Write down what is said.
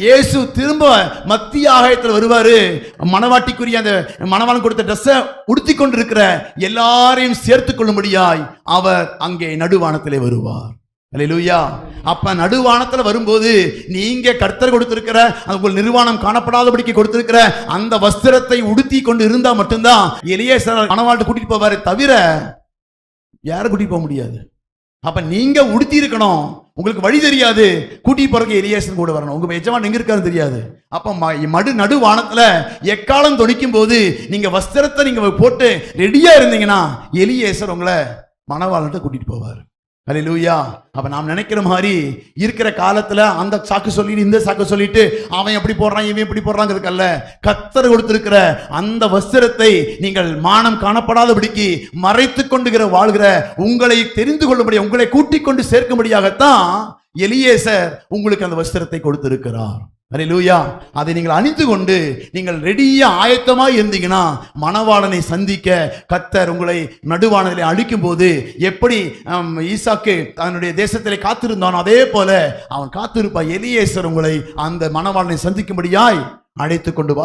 இயேசு திரும்ப மத்திய ஆகாயத்தில் வருவாரு. மணவாட்டிக்குரிய அந்த மணவாளன் கொடுத்த ட்ரெஸ்ஸை உடுத்தி கொண்டிருக்கிற எல்லாரையும் சேர்த்து கொள்ளும்படியாய் அவர் அங்கே நடுவானத்திலே வருவார். லூயா அப்ப நடுவானத்துல வரும்போது நீங்க கர்த்தர் கொடுத்திருக்கிற உங்கள் நிர்வாணம் காணப்படாதபடிக்கு கொடுத்திருக்கிற அந்த வஸ்திரத்தை உடுத்தி கொண்டு இருந்தா மட்டும்தான் எலியேசர் மணவாழ்ட்டு கூட்டிட்டு போவாரு தவிர யாரும் கூட்டிட்டு போக முடியாது. அப்ப நீங்க உடுத்தி இருக்கணும் உங்களுக்கு வழி தெரியாது. கூட்டி போறதுக்கு எலியேசன் கூட வரணும். உங்க எஜமான் எங்க இருக்காரு தெரியாது. அப்ப மடு நடு வானத்துல எக்காலம் துணிக்கும் போது நீங்க வஸ்திரத்தை நீங்க போட்டு ரெடியா இருந்தீங்கன்னா எலியேசர் உங்களை மணவாளன்ட்ட கூட்டிட்டு போவார். அல்லேலூயா அப்ப நாம் நினைக்கிற மாதிரி இருக்கிற காலத்துல அந்த சாக்கு சொல்லிட்டு இந்த சாக்கு சொல்லிட்டு அவன் எப்படி போடுறான் இவன் எப்படி போடுறாங்கிறதுக்கல்ல கத்தர் கொடுத்திருக்கிற அந்த வஸ்திரத்தை நீங்கள் மானம் காணப்படாதபடிக்கு மறைத்து கொண்டுகிற வாழ்கிற உங்களை தெரிந்து கொள்ளும்படி உங்களை கூட்டிக் கொண்டு சேர்க்கும்படியாகத்தான் எலியேசர் உங்களுக்கு அந்த வஸ்திரத்தை கொடுத்திருக்கிறார். லூயா அதை நீங்கள் அணிந்து கொண்டு நீங்கள் ரெடியாக ஆயத்தமாக இருந்தீங்கன்னா மணவாளனை சந்திக்க கத்தர் உங்களை நடுவானதிலே அழிக்கும் போது எப்படி ஈசாக்கு தன்னுடைய தேசத்திலே காத்திருந்தானோ அதே போல அவன் காத்திருப்பா எலியேசர் உங்களை அந்த மணவாளனை சந்திக்கும்படியாய் அழைத்து கொண்டு வா